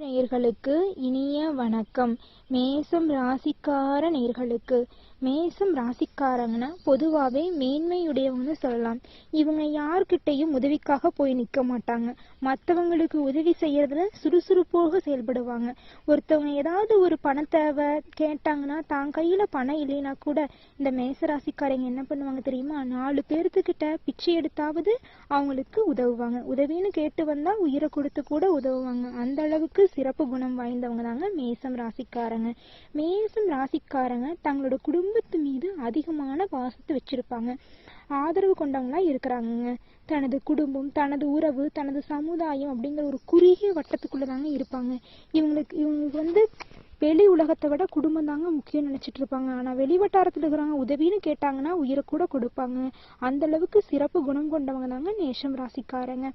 நேயர்களுக்கு இனிய வணக்கம். மேசம் ராசிக்கார நேயர்களுக்கு. மேசம் ராசிக்காரங்கன்னா பொதுவாகவே மேன்மையுடையவங்கன்னு சொல்லலாம். இவங்க யார்கிட்டையும் உதவிக்காக போய் நிற்க மாட்டாங்க. மற்றவங்களுக்கு உதவி செய்யறதுல சுறுசுறுப்போக செயல்படுவாங்க. ஒருத்தவங்க ஏதாவது ஒரு பண தேவை கேட்டாங்கன்னா தான் கையில் பணம் இல்லைன்னா கூட இந்த மேச ராசிக்காரங்க என்ன பண்ணுவாங்க தெரியுமா? நாலு பேர்த்துக்கிட்ட பிச்சை எடுத்தாவது அவங்களுக்கு உதவுவாங்க. உதவின்னு கேட்டு வந்தால் உயிரை கொடுத்து கூட உதவுவாங்க. அந்த அளவுக்கு சிறப்பு குணம் வாய்ந்தவங்க தாங்க மேசம் ராசிக்காரங்க. மேசம் ராசிக்காரங்க தங்களோட குடும்பத்து மீது அதிகமான பாசத்தை வச்சிருப்பாங்க. ஆதரவு கொண்டவங்களா இருக்கிறாங்கங்க. தனது குடும்பம் தனது உறவு தனது சமுதாயம் அப்படிங்கிற ஒரு குறுகிய வட்டத்துக்குள்ள தாங்க இருப்பாங்க. இவங்களுக்கு இவங்களுக்கு வந்து வெளி உலகத்தை விட குடும்பம் தாங்க முக்கியம் நினைச்சிட்டு இருப்பாங்க. ஆனா வெளி வட்டாரத்துல இருக்கிறவங்க உதவின்னு கேட்டாங்கன்னா உயிரை கூட கொடுப்பாங்க. அந்த அளவுக்கு சிறப்பு குணம் கொண்டவங்க தாங்க நேஷம் ராசிக்காரங்க.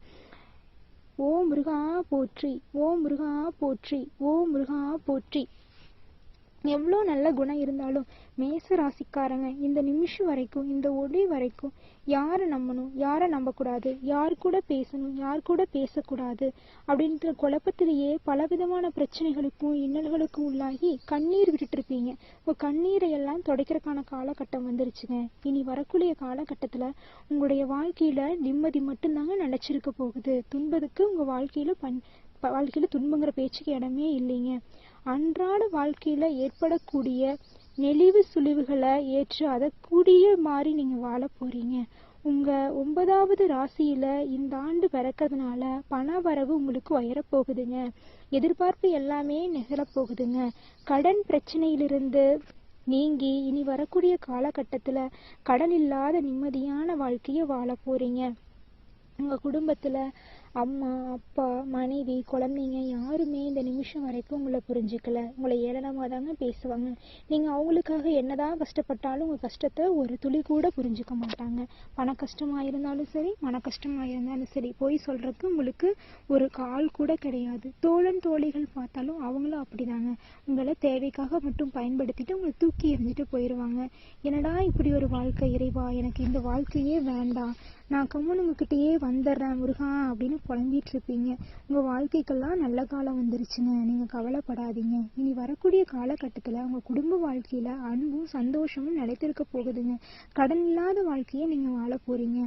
ஓ முருகா போற்றி ஓ முருகா போற்றி ஓ முருகா போற்றி. எவ்வளோ நல்ல குணம் இருந்தாலும் மேச ராசிக்காரங்க இந்த நிமிஷம் வரைக்கும் இந்த ஒளி வரைக்கும் யாரை நம்பணும் யாரை நம்பக்கூடாது யார் கூட பேசணும் யார் கூட பேசக்கூடாது அப்படின்ற குழப்பத்திலேயே பலவிதமான பிரச்சனைகளுக்கும் இன்னல்களுக்கும் உள்ளாகி கண்ணீர் விட்டுட்டு இருப்பீங்க. கண்ணீரை எல்லாம் துடைக்கிறதுக்கான காலகட்டம் வந்துருச்சுங்க. இனி வரக்கூடிய காலகட்டத்தில் உங்களுடைய வாழ்க்கையில் நிம்மதி மட்டும்தாங்க நினைச்சிருக்க போகுது. துன்பத்துக்கு உங்கள் வாழ்க்கையில் பண் வாழ்க்கையில் துன்பங்கிற பேச்சுக்கு இடமே இல்லைங்க. அன்றாட வாழ்க்கையில் ஏற்படக்கூடிய நெளிவு சுழிவுகளை ஏற்று அதை கூடிய மாதிரி நீங்கள் வாழ போறீங்க. உங்கள் ஒன்பதாவது ராசியில் இந்த ஆண்டு பிறக்கிறதுனால பண வரவு உங்களுக்கு உயரப்போகுதுங்க. எதிர்பார்ப்பு எல்லாமே நிகழப்போகுதுங்க கடன் பிரச்சனையிலிருந்து நீங்கி இனி வரக்கூடிய காலகட்டத்தில் கடன் இல்லாத நிம்மதியான வாழ்க்கையை வாழ போகிறீங்க உங்கள் குடும்பத்தில் அம்மா அப்பா மனைவி குழந்தைங்க யாருமே இந்த நிமிஷம் வரைக்கும் உங்களை புரிஞ்சுக்கல. உங்களை ஏளனமாக தாங்க பேசுவாங்க. நீங்கள் அவங்களுக்காக என்னதான் கஷ்டப்பட்டாலும் உங்கள் கஷ்டத்தை ஒரு துளி கூட புரிஞ்சுக்க மாட்டாங்க. பண கஷ்டமாக இருந்தாலும் சரி மன கஷ்டமாக இருந்தாலும் சரி போய் சொல்கிறதுக்கு உங்களுக்கு ஒரு கால் கூட கிடையாது. தோழன் தோழிகள் பார்த்தாலும் அவங்களும் அப்படிதாங்க. உங்களை தேவைக்காக மட்டும் பயன்படுத்திட்டு உங்களை தூக்கி எறிஞ்சிட்டு போயிடுவாங்க என்னடா இப்படி ஒரு வாழ்க்கை இறைவா? எனக்கு இந்த வாழ்க்கையே வேண்டாம். நான் கம்முன்னு உங்ககிட்டயே வந்துடுறேன் முருகா அப்படின்னு புலம்பிட்டு இருப்பீங்க உங்க வாழ்க்கைக்கெல்லாம் நல்ல காலம் வந்துருச்சுங்க. நீங்க கவலைப்படாதீங்க. இனி வரக்கூடிய காலகட்டத்துல உங்க குடும்ப வாழ்க்கையில அன்பும் சந்தோஷமும் நிலைத்திருக்க போகுதுங்க. கடன் இல்லாத வாழ்க்கையை நீங்க வாழ போறீங்க.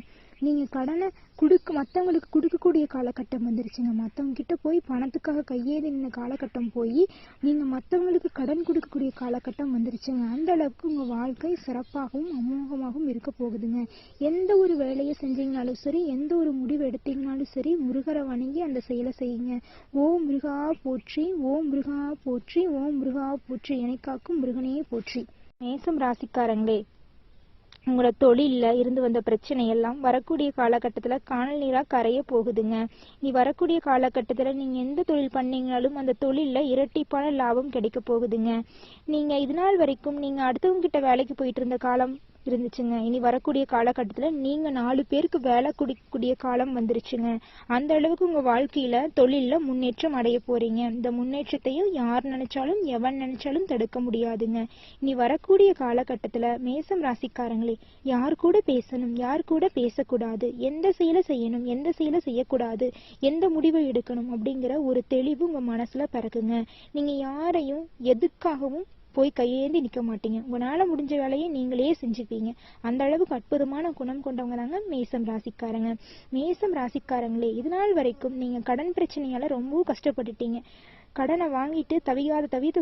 நீங்கள் கடனை கொடுக்க மற்றவங்களுக்கு கொடுக்கக்கூடிய காலகட்டம் வந்துருச்சுங்க. மற்றவங்கக்கிட்ட போய் பணத்துக்காக கையேறி நின்ன காலகட்டம் போய் நீங்கள் மற்றவங்களுக்கு கடன் கொடுக்கக்கூடிய காலகட்டம் வந்துருச்சுங்க. அந்த அளவுக்கு உங்கள் வாழ்க்கை சிறப்பாகவும் அமோகமாகவும் இருக்க போகுதுங்க. எந்த ஒரு வேலையை செஞ்சீங்கனாலும் சரி எந்த ஒரு முடிவு எடுத்தீங்கனாலும் சரி முருகரை வணங்கி அந்த செயலை செய்யுங்க. ஓம் முருகா போற்றி ஓம் முருகா போற்றி ஓம் முருகா போற்றி எனக்காக்கும் முருகனையே போற்றி. மேசம் ராசிக்காரங்களே உங்களோட தொழிலில் இருந்து வந்த பிரச்சனை எல்லாம் வரக்கூடிய காலகட்டத்தில் காணல் நீராக கரைய போகுதுங்க. நீ வரக்கூடிய காலகட்டத்தில் நீங்கள் எந்த தொழில் பண்ணீங்கனாலும் அந்த தொழிலில் இரட்டிப்பான லாபம் கிடைக்க போகுதுங்க. நீங்கள் இது நாள் வரைக்கும் நீங்கள் அடுத்தவங்க கிட்ட வேலைக்கு போயிட்டு இருந்த காலம் இருந்துச்சுங்க. இனி வரக்கூடிய காலகட்டத்தில் நீங்கள் நாலு பேருக்கு வேலை கொடுக்கக்கூடிய காலம் வந்துருச்சுங்க. அந்த அளவுக்கு உங்கள் வாழ்க்கையில் தொழிலில் முன்னேற்றம் அடைய போகிறீங்க இந்த முன்னேற்றத்தையும் யார் நினைச்சாலும் எவன் நினைச்சாலும் தடுக்க முடியாதுங்க. இனி வரக்கூடிய காலகட்டத்தில் மேசம் ராசிக்காரங்களே யார் கூட பேசணும் யார் கூட பேசக்கூடாது எந்த செயலை செய்யணும் எந்த செயலை செய்யக்கூடாது எந்த முடிவை எடுக்கணும் அப்படிங்கிற ஒரு தெளிவு உங்கள் மனசில் பிறக்குங்க. நீங்கள் யாரையும் எதுக்காகவும் போய் கையேந்தி நிற்க மாட்டீங்க. உங்களால் முடிஞ்ச வேலையை நீங்களே செஞ்சுப்பீங்க. அந்த அளவுக்கு அற்புதமான குணம் கொண்டவங்க தாங்க மேசம் ராசிக்காரங்க. மேசம் ராசிக்காரங்களே இது நாள் வரைக்கும் நீங்கள் கடன் பிரச்சனையால் ரொம்பவும் கஷ்டப்பட்டுட்டீங்க. கடனை வாங்கிட்டு தவிக்காத தவித்து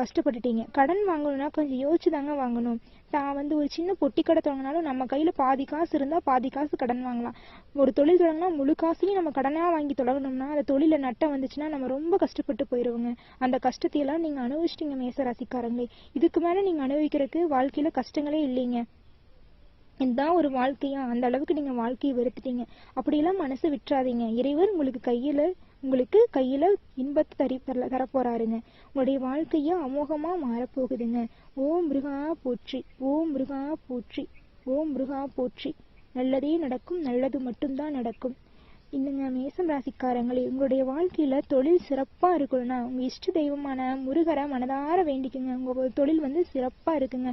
கஷ்டப்பட்டுட்டீங்க. கடன் வாங்கணும்னா கொஞ்சம் யோசிச்சு தாங்க வாங்கணும். தான் வந்து ஒரு சின்ன பொட்டி கடை தொடங்கினாலும் நம்ம கையில் பாதி காசு இருந்தால் பாதி காசு கடன் வாங்கலாம். ஒரு தொழில் தொடங்கினா முழு காசையும் நம்ம கடனாக வாங்கி தொடங்கணும்னா அந்த தொழிலில் நட்டம் வந்துச்சுன்னா நம்ம ரொம்ப கஷ்டப்பட்டு போயிடுவோங்க அந்த கஷ்டத்தையெல்லாம் நீங்கள் அனுபவிச்சிட்டீங்க மேச ராசிக்காரங்களே. இதுக்கு மேலே நீங்கள் அனுபவிக்கிறதுக்கு வாழ்க்கையில் கஷ்டங்களே இல்லைங்க. இதுதான் ஒரு வாழ்க்கையா? அந்த அளவுக்கு நீங்கள் வாழ்க்கையை வெறுத்துட்டீங்க. அப்படியெல்லாம் மனசு விட்டுறாதீங்க. இறைவன் உங்களுக்கு கையில் உங்களுக்கு கையில இன்பத்தை தரி தர தரப்போறாருங்க. உங்களுடைய வாழ்க்கையும் அமோகமா மாறப்போகுதுங்க. ஓம் முருகா போற்றி ஓம் முருகா போற்றி ஓம் முருகா போற்றி. நல்லதே நடக்கும் நல்லது மட்டும்தான் நடக்கும். இன்னுங்க மேசம் ராசிக்காரங்களே உங்களுடைய வாழ்க்கையில தொழில் சிறப்பா இருக்கணும்னா உங்க இஷ்ட தெய்வமான முருகரை மனதார வேண்டிக்குங்க. உங்க தொழில் வந்து சிறப்பா இருக்குங்க.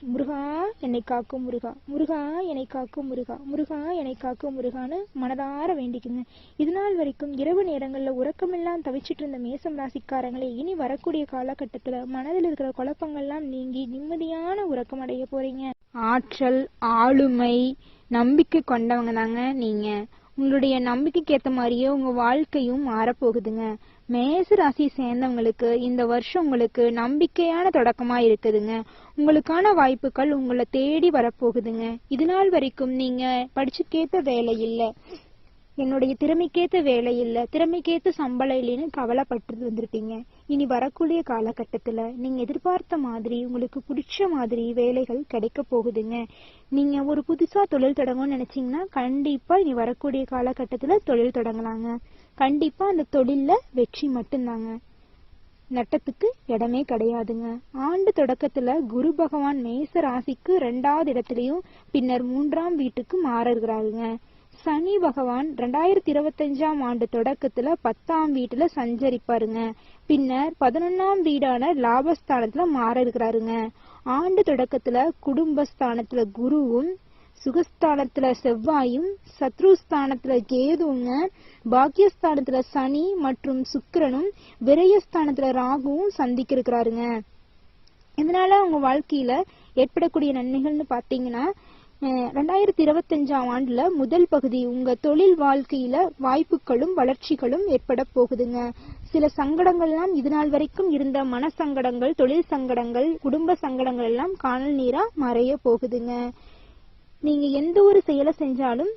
முருகா என்னை காக்கும் முருகா. முருகா என்னை காக்கும் முருகா. முருகா என்னை காக்கும் முருகான்னு மனதார வேண்டிக்குங்க. இது நாள் வரைக்கும் இரவு நேரங்களில் உறக்கமெல்லாம் தவிச்சிட்டு இருந்த மேசம் ராசிக்காரங்களே இனி வரக்கூடிய காலகட்டத்தில் மனதில் இருக்கிற குழப்பங்கள்லாம் நீங்கி நிம்மதியான உறக்கம் அடைய போறீங்க. ஆற்றல் ஆளுமை நம்பிக்கை கொண்டவங்க தாங்க நீங்க. உங்களுடைய நம்பிக்கைக்கு ஏற்ற மாதிரியே உங்க வாழ்க்கையும் மாறப்போகுதுங்க. மேச ராசி சேர்ந்தவங்களுக்கு இந்த வருஷம் உங்களுக்கு நம்பிக்கையான தொடக்கமா இருக்குதுங்க. உங்களுக்கான வாய்ப்புகள் உங்களை தேடி வரப்போகுதுங்க. இது நாள் வரைக்கும் நீங்க படிச்சுக்கேத்த வேலை இல்லை. என்னுடைய திறமைக்கேத்த வேலை இல்லை. திறமைக்கேத்த சம்பளம் இல்லைன்னு கவலைப்பட்டு வந்திருப்பீங்க இனி வரக்கூடிய காலகட்டத்துல நீங்க எதிர்பார்த்த மாதிரி உங்களுக்கு பிடிச்ச மாதிரி வேலைகள் கிடைக்க போகுதுங்க. நீங்க ஒரு புதுசா தொழில் தொடங்கணும்னு நினைச்சீங்கன்னா கண்டிப்பா இனி வரக்கூடிய காலகட்டத்துல தொழில் தொடங்கலாங்க. கண்டிப்பா அந்த தொழில்ல வெற்றி மட்டும்தாங்க. நட்டத்துக்கு இடமே கிடையாதுங்க. ஆண்டு தொடக்கத்துல குரு பகவான் மேச ராசிக்கு ரெண்டாவது இடத்துலயும் பின்னர் மூன்றாம் வீட்டுக்கு மாறுகிறாருங்க. சனி பகவான் ரெண்டாயிரத்தி இருபத்தஞ்சாம் ஆண்டு தொடக்கத்துல பத்தாம் வீட்டுல சஞ்சரிப்பாருங்க. பின்னர் பதினொன்னாம் வீடான லாபஸ்தானத்துல மாற இருக்கிறாருங்க ஆண்டு தொடக்கத்துல குடும்பஸ்தானத்துல குருவும் சுகஸ்தானத்துல செவ்வாயும் சத்ருஸ்தானத்துல கேதுங்க பாக்கியஸ்தானத்துல சனி மற்றும் சுக்கிரனும் விரயஸ்தானத்துல ராகுவும் சந்திக்க இருக்கிறாருங்க இதனால உங்க வாழ்க்கையில ஏற்படக்கூடிய நன்மைகள்னு பாத்தீங்கன்னா ரெண்டாயிரத்தி இருபத்தஞ்சாம் ஆண்டுல முதல் பகுதி உங்க தொழில் வாழ்க்கையில வாய்ப்புகளும் வளர்ச்சிகளும் ஏற்பட போகுதுங்க. சில சங்கடங்கள்லாம் இது நாள் வரைக்கும் இருந்த மன சங்கடங்கள் தொழில் சங்கடங்கள் குடும்ப சங்கடங்கள் எல்லாம் காணல் நீரா மறைய போகுதுங்க. நீங்க எந்த ஒரு செயலை செஞ்சாலும்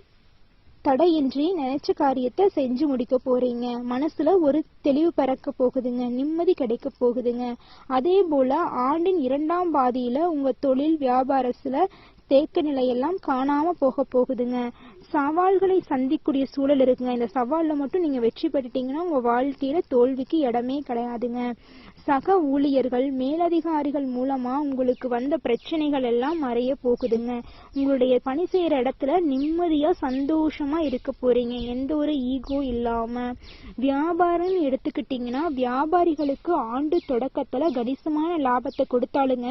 தடையின்றி நினைச்ச காரியத்தை செஞ்சு முடிக்க போறீங்க. மனசுல ஒரு தெளிவு பிறக்க போகுதுங்க. நிம்மதி கிடைக்க போகுதுங்க. அதே போல ஆண்டின் இரண்டாம் பாதியில உங்க தொழில் வியாபாரத்துல தேக்க நிலையெல்லாம் காணாம போக போகுதுங்க. சவால்களை சந்திக்கூடிய சூழல் இருக்குங்க. இந்த சவாலில் மட்டும் நீங்க வெற்றி பெற்றுட்டீங்கன்னா உங்க வாழ்க்கையில தோல்விக்கு இடமே கிடையாதுங்க. சக ஊழியர்கள் மேலதிகாரிகள் மூலமா உங்களுக்கு வந்த பிரச்சனைகள் எல்லாம் மறைய போகுதுங்க. உங்களுடைய பணி செய்யற இடத்துல நிம்மதியா சந்தோஷமா இருக்க போறீங்க. எந்த ஒரு ஈகோ இல்லாம. வியாபாரம் எடுத்துக்கிட்டீங்கன்னா வியாபாரிகளுக்கு ஆண்டு தொடக்கத்துல கணிசமான லாபத்தை கொடுத்தாலுங்க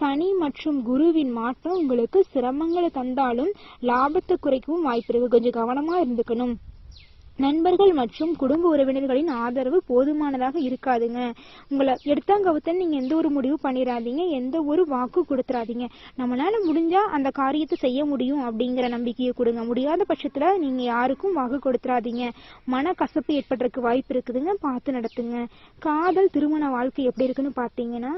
சனி மற்றும் குருவின் மாற்றம் உங்களுக்கு சிரமங்களை தந்தாலும் லாபத்தை குறைக்கவும் வாய்ப்பு இருக்கு கொஞ்சம் கவனமா இருந்துக்கணும். நண்பர்கள் மற்றும் குடும்ப உறவினர்களின் ஆதரவு போதுமானதாக இருக்காதுங்க. உங்களை எடுத்தாங்கவுத்தன் நீங்க எந்த ஒரு முடிவு பண்ணிடாதீங்க எந்த ஒரு வாக்கு கொடுத்துறாதீங்க. நம்மளால முடிஞ்சா அந்த காரியத்தை செய்ய முடியும் அப்படிங்கிற நம்பிக்கையை கொடுங்க. முடியாத பட்சத்துல நீங்க யாருக்கும் வாக்கு கொடுத்துறாதீங்க. மன கசப்பு ஏற்படுறதுக்கு வாய்ப்பு இருக்குதுங்க. பார்த்து நடத்துங்க. காதல் திருமண வாழ்க்கை எப்படி இருக்குன்னு பாத்தீங்கன்னா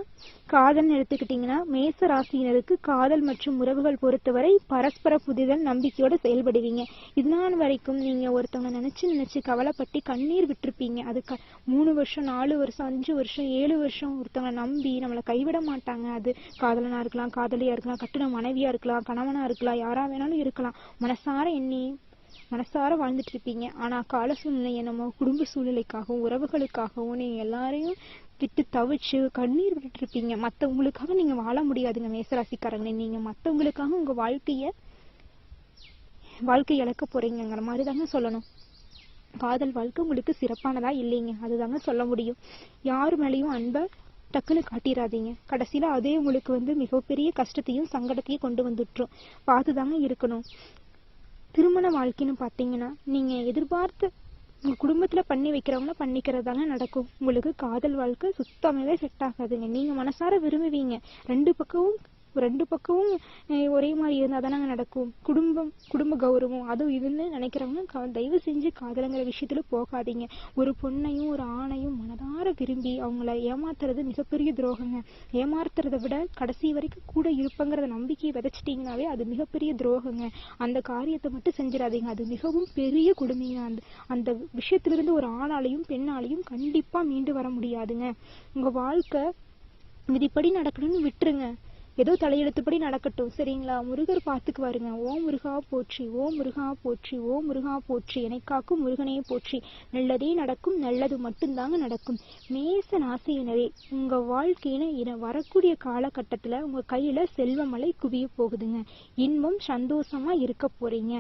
காதல்னு எடுத்துக்கிட்டீங்கன்னா மேச ராசியினருக்கு காதல் மற்றும் உறவுகள் பொறுத்தவரை பரஸ்பர புதிதல் நம்பிக்கையோட செயல்படுவீங்க. இதுநாள் வரைக்கும் நீங்க ஒருத்தவங்க நினைச்சு நினைச்சு கவலைப்பட்டு கண்ணீர் விட்டுருப்பீங்க. அது க- மூணு வருஷம் நாலு வருஷம் அஞ்சு வருஷம் ஏழு வருஷம் ஒருத்தவங்களை நம்பி நம்மளை கைவிட மாட்டாங்க. அது காதலனா இருக்கலாம் காதலியா இருக்கலாம் கட்டுன மனைவியா இருக்கலாம் கணவனா இருக்கலாம் யாரா வேணாலும் இருக்கலாம். மனசார எண்ணி மனசார வாழ்ந்துட்டு இருப்பீங்க. ஆனா கால சூழ்நிலை நம்ம குடும்ப சூழ்நிலைக்காகவும் உறவுகளுக்காகவும் நீங்க எல்லாரையும் விட்டு தவிச்சு கண்ணீர் விட்டுட்டு இருப்பீங்க. மத்தவங்களுக்காக நீங்க வாழ முடியாதுங்க மேசராசிக்காரங்களே. நீங்க மத்தவங்களுக்காக உங்க வாழ்க்கைய வாழ்க்கை இழக்க போறீங்கங்கிற மாதிரி தாங்க சொல்லணும். காதல் வாழ்க்கை உங்களுக்கு சிறப்பானதா இல்லைங்க? அதுதாங்க சொல்ல முடியும். யார் மேலேயும் அன்பை டக்குன்னு காட்டிடாதீங்க கடைசியில அதே உங்களுக்கு வந்து மிகப்பெரிய கஷ்டத்தையும் சங்கடத்தையும் கொண்டு வந்துட்டுரும். பார்த்துதாங்க இருக்கணும். திருமண வாழ்க்கைன்னு பார்த்தீங்கன்னா நீங்க எதிர்பார்த்த உங்க குடும்பத்துல பண்ணி வைக்கிறவங்கள பண்ணிக்கிறதாங்க நடக்கும். உங்களுக்கு காதல் வாழ்க்கை சுத்தமாவே செட் ஆகாதுங்க. நீங்க மனசார விரும்புவீங்க. ரெண்டு பக்கமும் ரெண்டு பக்கமும் ஒரே மாதிரி இருந்தால் தானே நடக்கும். குடும்பம் குடும்ப கௌரவம் அதுவும் இதுன்னு நினைக்கிறவங்க கா- தயவு செஞ்சு காதலுங்கிற விஷயத்துல போகாதீங்க. ஒரு பொண்ணையும் ஒரு ஆணையும் மனதார விரும்பி அவங்கள ஏமாத்துறது மிகப்பெரிய துரோகங்க. ஏமாத்துறதை விட கடைசி வரைக்கும் கூட இருப்பங்கிற நம்பிக்கையை விதைச்சிட்டிங்கனாவே அது மிகப்பெரிய துரோகங்க. அந்த காரியத்தை மட்டும் செஞ்சிடாதீங்க. அது மிகவும் பெரிய கொடுமைங்க. அந்த அந்த விஷயத்திலிருந்து ஒரு ஆணாலையும் பெண்ணாலையும் கண்டிப்பாக மீண்டு வர முடியாதுங்க. உங்கள் வாழ்க்கை விதிப்படி நடக்கணும்னு விட்டுருங்க. ஏதோ தலையெழுத்துப்படி நடக்கட்டும். சரிங்களா? முருகர் பார்த்துக்குவாருங்க ஓ முருகா போற்றி ஓ முருகா போற்றி ஓ முருகா போற்றி. என்னை காக்கும் முருகனே போற்றி. நல்லதே நடக்கும் நல்லது மட்டும்தாங்க நடக்கும். மேச நாசையினரே உங்க வாழ்க்கையின இன வரக்கூடிய காலகட்டத்துல உங்க கையில செல்வமலை குவிய போகுதுங்க. இன்பம் சந்தோஷமா இருக்க போறீங்க.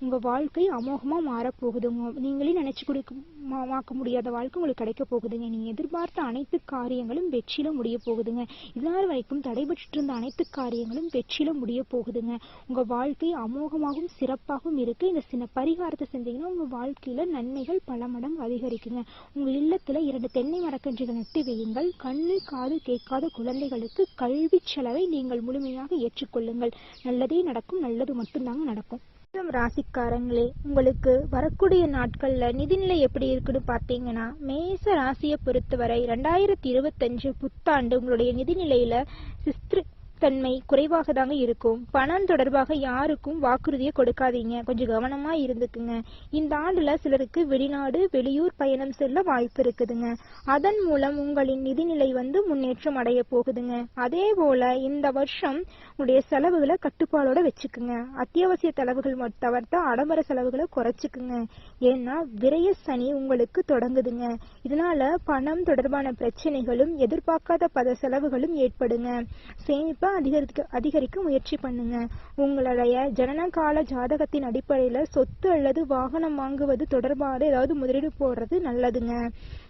உங்கள் வாழ்க்கை அமோகமாக மாறப்போகுது. நீங்களே நினச்சி கொடுக்க மா- மாக்க முடியாத வாழ்க்கை உங்களுக்கு கிடைக்க போகுதுங்க. நீங்கள் எதிர்பார்த்த அனைத்து காரியங்களும் வெற்றியில் முடிய போகுதுங்க. இதனால் வரைக்கும் தடைபட்டு இருந்த அனைத்து காரியங்களும் வெற்றியில் முடிய போகுதுங்க. உங்கள் வாழ்க்கை அமோகமாகவும் சிறப்பாகவும் இருக்கு. இந்த சின்ன பரிகாரத்தை செஞ்சீங்கன்னா உங்கள் வாழ்க்கையில் நன்மைகள் பல மடங்கு அதிகரிக்குங்க. உங்கள் இல்லத்தில் இரண்டு தென்னை மரக்கன்றுகள் நட்டு வையுங்கள். கண்ணு காது கேட்காத குழந்தைகளுக்கு கல்வி செலவை நீங்கள் முழுமையாக ஏற்றுக்கொள்ளுங்கள். நல்லதே நடக்கும் நல்லது மட்டும்தாங்க நடக்கும். மேஷம் ராசிக்காரங்களே உங்களுக்கு வரக்கூடிய நாட்கள்ல நிதிநிலை எப்படி இருக்குன்னு பாத்தீங்கன்னா மேச ராசியை பொறுத்தவரை ரெண்டாயிரத்தி இருபத்தஞ்சு புத்தாண்டு உங்களுடைய நிதிநிலையில சிஸ்திரு தன்மை குறைவாக தாங்க இருக்கும். பணம் தொடர்பாக யாருக்கும் வாக்குறுதியை கொடுக்காதீங்க. கொஞ்சம் கவனமா இருந்துக்குங்க. இந்த ஆண்டுல சிலருக்கு வெளிநாடு வெளியூர் பயணம் செல்ல வாய்ப்பு இருக்குதுங்க. அதன் மூலம் உங்களின் நிதிநிலை வந்து முன்னேற்றம் அடைய போகுதுங்க. அதே போல இந்த வருஷம் உடைய செலவுகளை கட்டுப்பாடோட வச்சுக்குங்க. அத்தியாவசிய செலவுகள் மட்டும் தவிர்த்து ஆடம்பர செலவுகளை குறைச்சுக்குங்க. ஏன்னா விரய சனி உங்களுக்கு தொடங்குதுங்க. இதனால பணம் தொடர்பான பிரச்சனைகளும் எதிர்பார்க்காத பத செலவுகளும் ஏற்படுங்க. சேமிப்பை அதிகரிக்க அதிகரிக்க முயற்சி பண்ணுங்க. உங்களுடைய ஜனனகால ஜாதகத்தின் அடிப்படையில சொத்து அல்லது வாகனம் வாங்குவது தொடர்பாக ஏதாவது முதலீடு போடுறது நல்லதுங்க.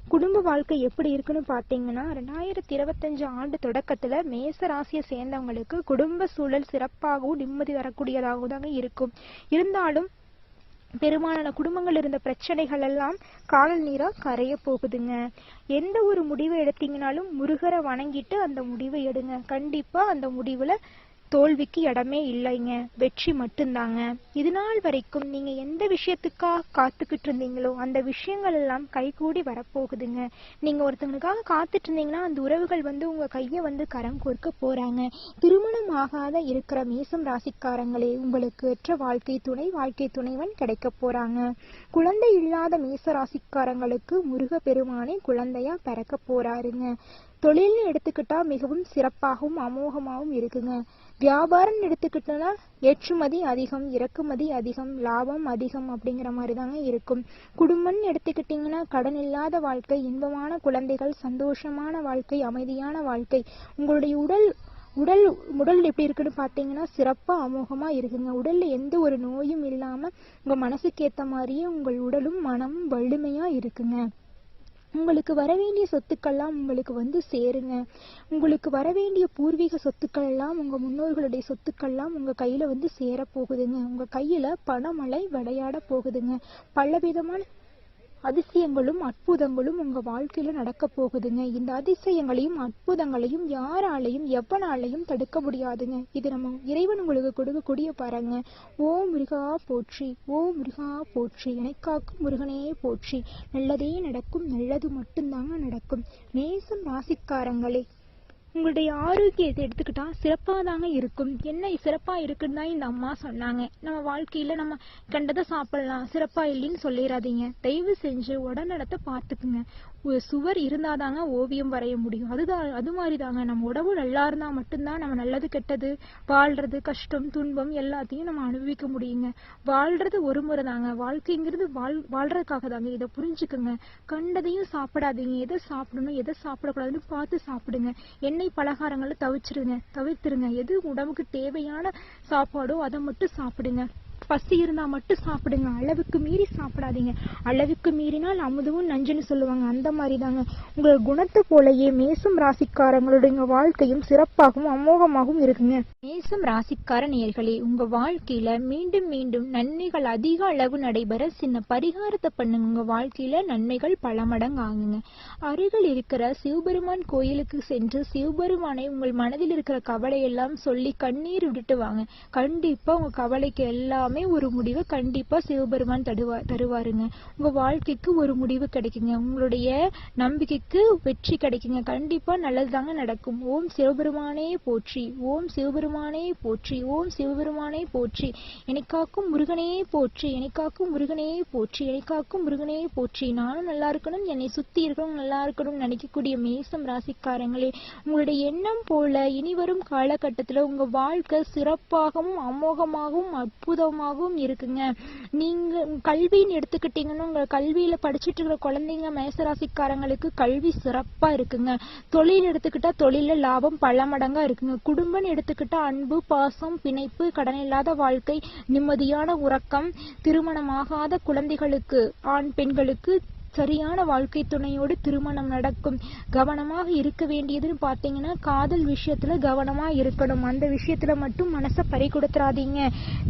குடும்ப வாழ்க்கை எப்படி இருக்குன்னு பாத்தீங்கன்னா ரெண்டாயிரத்தி இருபத்தஞ்சு ஆண்டு தொடக்கத்துல மேச ராசியை சேர்ந்தவங்களுக்கு குடும்ப சூழல் சிறப்பாகவும் நிம்மதி தரக்கூடியதாகவும் தாங்க இருக்கும். இருந்தாலும் பெரும்பாலான குடும்பங்கள் இருந்த பிரச்சனைகள் எல்லாம் காணல் நீரா கரைய போகுதுங்க. எந்த ஒரு முடிவை எடுத்தீங்கனாலும் முருகரை வணங்கிட்டு அந்த முடிவை எடுங்க. கண்டிப்பா அந்த முடிவுல தோல்விக்கு இடமே இல்லைங்க. வெற்றி மட்டும்தாங்க. இது நாள் வரைக்கும் நீங்க எந்த விஷயத்துக்காக காத்துக்கிட்டு இருந்தீங்களோ அந்த விஷயங்கள் எல்லாம் கைகூடி வரப்போகுதுங்க. நீங்க ஒருத்தவங்களுக்காக காத்துட்டு இருந்தீங்கன்னா அந்த உறவுகள் வந்து உங்க கையை வந்து கரம் கோர்க்க போறாங்க. திருமணம் ஆகாத இருக்கிற மேசம் ராசிக்காரங்களே உங்களுக்கு ஏற்ற வாழ்க்கை துணை வாழ்க்கை துணைவன் கிடைக்க போறாங்க. குழந்தை இல்லாத மேச ராசிக்காரங்களுக்கு முருக பெருமானே குழந்தையா பிறக்க போறாருங்க. தொழில்னு எடுத்துக்கிட்டா மிகவும் சிறப்பாகவும் அமோகமாகவும் இருக்குங்க. வியாபாரம்னு எடுத்துக்கிட்டோன்னா ஏற்றுமதி அதிகம் இறக்குமதி அதிகம் லாபம் அதிகம் அப்படிங்கிற மாதிரி தாங்க இருக்கும். குடும்பம்னு எடுத்துக்கிட்டிங்கன்னா கடன் இல்லாத வாழ்க்கை இன்பமான குழந்தைகள் சந்தோஷமான வாழ்க்கை அமைதியான வாழ்க்கை. உங்களுடைய உடல் உடல் உடல் எப்படி இருக்குன்னு பார்த்தீங்கன்னா சிறப்பாக அமோகமாக இருக்குங்க. உடலில் எந்த ஒரு நோயும் இல்லாமல் உங்கள் மனசுக்கு ஏற்ற மாதிரியே உங்கள் உடலும் மனமும் வலிமையாக இருக்குங்க. உங்களுக்கு வரவேண்டிய சொத்துக்கள்லாம் உங்களுக்கு வந்து சேருங்க. உங்களுக்கு வரவேண்டிய பூர்வீக சொத்துக்கள் எல்லாம் உங்க முன்னோர்களுடைய சொத்துக்கள்லாம் உங்க கையில வந்து சேர போகுதுங்க. உங்க கையில பணமழை விளையாட போகுதுங்க. பலவிதமான அதிசயங்களும் அற்புதங்களும் உங்க வாழ்க்கையில நடக்க போகுதுங்க. இந்த அதிசயங்களையும் அற்புதங்களையும் யாராலையும் எவனாலையும் தடுக்க முடியாதுங்க. இது நம்ம இறைவன் உங்களுக்கு கொடுக்கக்கூடிய பாருங்க ஓ முருகா போற்றி ஓ முருகா போற்றி எனக்காக்கும் முருகனே போற்றி. நல்லதே நடக்கும் நல்லது மட்டும்தாங்க நடக்கும். நேசம் ராசிக்காரங்களே உங்களுடைய ஆரோக்கியத்தை எடுத்துக்கிட்டா சிறப்பாக தாங்க இருக்கும். என்ன சிறப்பா இருக்குன்னு தான் இந்த அம்மா சொன்னாங்க. நம்ம வாழ்க்கையில நம்ம கண்டதை சாப்பிடலாம். சிறப்பா இல்லைன்னு சொல்லிடாதீங்க தயவு செஞ்சு உடல்நலத்தை பார்த்துக்குங்க. ஒரு சுவர் இருந்தாதாங்க ஓவியம் வரைய முடியும். அதுதான் அது மாதிரி தாங்க நம்ம உடம்பு நல்லா இருந்தா மட்டும்தான் நம்ம நல்லது கெட்டது வாழ்றது கஷ்டம் துன்பம் எல்லாத்தையும் நம்ம அனுபவிக்க முடியுங்க. வாழ்றது ஒரு முறை தாங்க வாழ்க்கைங்கிறது வாழ் வாழ்றதுக்காக தாங்க இதை புரிஞ்சுக்குங்க. கண்டதையும் சாப்பிடாதீங்க. எதை சாப்பிடணும் எதை சாப்பிடக்கூடாதுன்னு பார்த்து சாப்பிடுங்க. எண்ணெய் பலகாரங்களை தவிச்சிருங்க தவிர்த்துருங்க. எது உடம்புக்கு தேவையான சாப்பாடோ அதை மட்டும் சாப்பிடுங்க. பசி இருந்தால் மட்டும் சாப்பிடுங்க. அளவுக்கு மீறி சாப்பிடாதீங்க. அளவுக்கு மீறினால் அமுதவும் நஞ்சுன்னு சொல்லுவாங்க. அந்த மாதிரி தாங்க உங்கள் குணத்தை போலயே மேசம் ராசிக்காரங்களுடைய வாழ்க்கையும் சிறப்பாகவும் அமோகமாகவும் இருக்குங்க. மேசம் ராசிக்கார நேர்களே உங்க வாழ்க்கையில மீண்டும் மீண்டும் நன்மைகள் அதிக அளவு நடைபெற சின்ன பரிகாரத்தை பண்ணுங்க. உங்க வாழ்க்கையில நன்மைகள் பல மடங்கு ஆகுங்க. அருகில் இருக்கிற சிவபெருமான் கோயிலுக்கு சென்று சிவபெருமானை உங்கள் மனதில் இருக்கிற கவலையெல்லாம் சொல்லி கண்ணீர் விட்டுட்டு வாங்க. கண்டிப்பா உங்க கவலைக்கு எல்லாமே ஒரு முடிவு கண்டிப்பா சிவபெருமான் தருவா தருவாருங்க. உங்க வாழ்க்கைக்கு ஒரு முடிவு கிடைக்குங்க. உங்களுடைய நம்பிக்கைக்கு வெற்றி கிடைக்குங்க. கண்டிப்பா நல்லதுதாங்க நடக்கும். ஓம் சிவபெருமானே போற்றி. ஓம் சிவபெருமானே போற்றி. ஓம் சிவபெருமானே போற்றி. எனக்காக்கும் முருகனே போற்றி. எனக்காக்கும் முருகனே போற்றி. எனக்காக்கும் முருகனே போற்றி. நானும் நல்லா இருக்கணும். என்னை சுத்தி இருக்கணும் நல்லா இருக்கணும் நினைக்கக்கூடிய மேசம் ராசிக்காரங்களே உங்களுடைய எண்ணம் போல இனி வரும் காலகட்டத்துல உங்க வாழ்க்கை சிறப்பாகவும் அமோகமாகவும் அற்புதம் அதிகமாகவும் இருக்குங்க. நீங்க கல்வின்னு எடுத்துக்கிட்டீங்கன்னா உங்க கல்வியில படிச்சிட்டு இருக்கிற குழந்தைங்க மேசராசிக்காரங்களுக்கு கல்வி சிறப்பா இருக்குங்க. தொழில் எடுத்துக்கிட்டா தொழில லாபம் பல மடங்கா இருக்குங்க. குடும்பம்னு எடுத்துக்கிட்டா அன்பு பாசம் பிணைப்பு கடன் இல்லாத வாழ்க்கை நிம்மதியான உறக்கம் திருமணமாகாத குழந்தைகளுக்கு ஆண் பெண்களுக்கு சரியான வாழ்க்கை துணையோடு திருமணம் நடக்கும். கவனமாக இருக்க வேண்டியதுன்னு பார்த்தீங்கன்னா காதல் விஷயத்துல கவனமா இருக்கணும். அந்த விஷயத்துல மட்டும் மனசை பறி கொடுத்துறாதீங்க.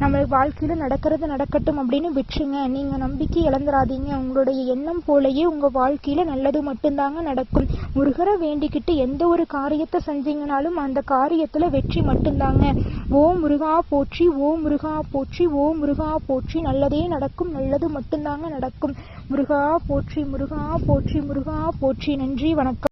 நம்ம வாழ்க்கையில நடக்கிறது நடக்கட்டும் அப்படின்னு விட்டுருங்க. நீங்க நம்பிக்கை இழந்துடாதீங்க உங்களுடைய எண்ணம் போலயே உங்க வாழ்க்கையில நல்லது மட்டும்தாங்க நடக்கும். முருகரை வேண்டிக்கிட்டு எந்த ஒரு காரியத்தை செஞ்சீங்கனாலும் அந்த காரியத்துல வெற்றி மட்டும்தாங்க. ஓ முருகா போற்றி ஓ முருகா போற்றி ஓ முருகா போற்றி நல்லதே நடக்கும் நல்லது மட்டும்தாங்க நடக்கும். முருகா போற்றி முருகா போற்றி முருகா போற்றி நன்றி வணக்கம்.